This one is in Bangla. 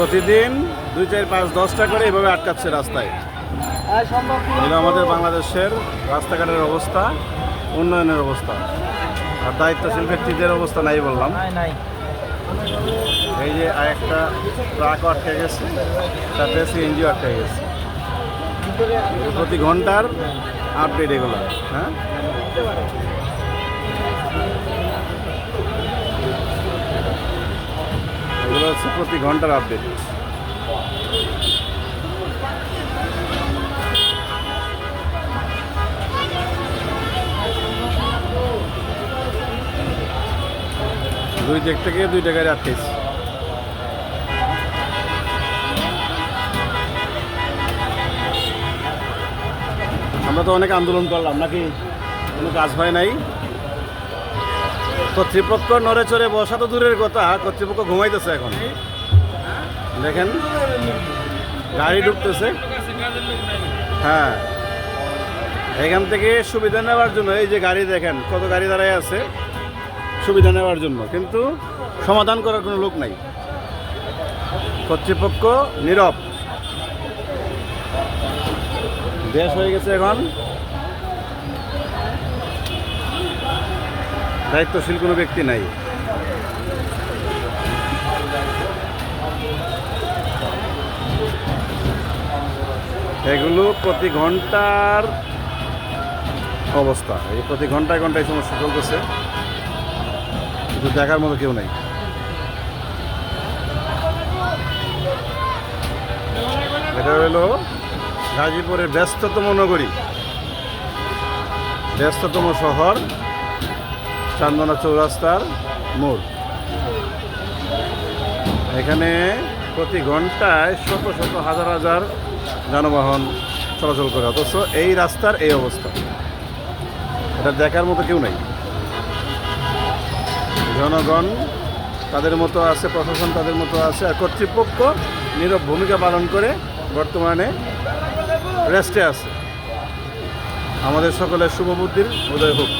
প্রতিদিন দুই চার পাঁচ দশটা করে এইভাবে আটকাচ্ছে রাস্তায়। এটা আমাদের বাংলাদেশের রাস্তাঘাটের অবস্থা উন্নয়নের অবস্থা। আর দায়িত্বশীল ব্যক্তিদের অবস্থা নাই বললাম। এই যে একটা ট্রাক আটকে গেছে তাতে সিএনজি আটকে গেছে। প্রতি ঘণ্টার আপডেট এগুলো হ্যাঁ? হচ্ছে প্রতি ঘণ্টার আপডেট দুই দিক থেকে দুই টাকায় আটকেছি আমরা তো অনেক আন্দোলন করলাম, নাকি কোনো কাজ হয় নাই? কর্তৃপক্ষ নড়ে চড়ে বসা তো দূরের কথা, কর্তৃপক্ষ ঘুমাইতেছে এখন। দেখেন, গাড়ি ঢুকতেছে। হ্যাঁ এখান থেকে সুবিধা নেওয়ার জন্য, এই যে গাড়ি দেখেন, কত গাড়ি দাঁড়ায় আছে, সুবিধা নেওয়ার জন্য। কিন্তু সমাধান করার কোনো লোক নাই। কর্তৃপক্ষ নীরব। দেশ হয়ে গেছে এখন। দায়িত্বশীল কোনো ব্যক্তি নাই। এগুলো প্রতি ঘণ্টার অবস্থা। এই প্রতি ঘন্টায় ঘন্টায় সমস্যা চলতেছে। কিন্তু দেখার মতো কেউ নাই। এটা হলো গাজীপুরের ব্যস্ততম নগরী। ব্যস্ততম শহর। চান্দনা চৌরাস্তার মোড়। এখানে প্রতি ঘন্টায় শত শত হাজার হাজার যানবাহন চলাচল করে। অথচ এই রাস্তার এই অবস্থা। এটা দেখার মতো কেউ নাই। জনগণ তাদের মতো আছে, প্রশাসন তাদের মতো আছে, আর কর্তৃপক্ষ নীরব ভূমিকা পালন করে বর্তমানে রেস্টে আছে। আমাদের সকলের শুভবুদ্ধির উদয় হোক।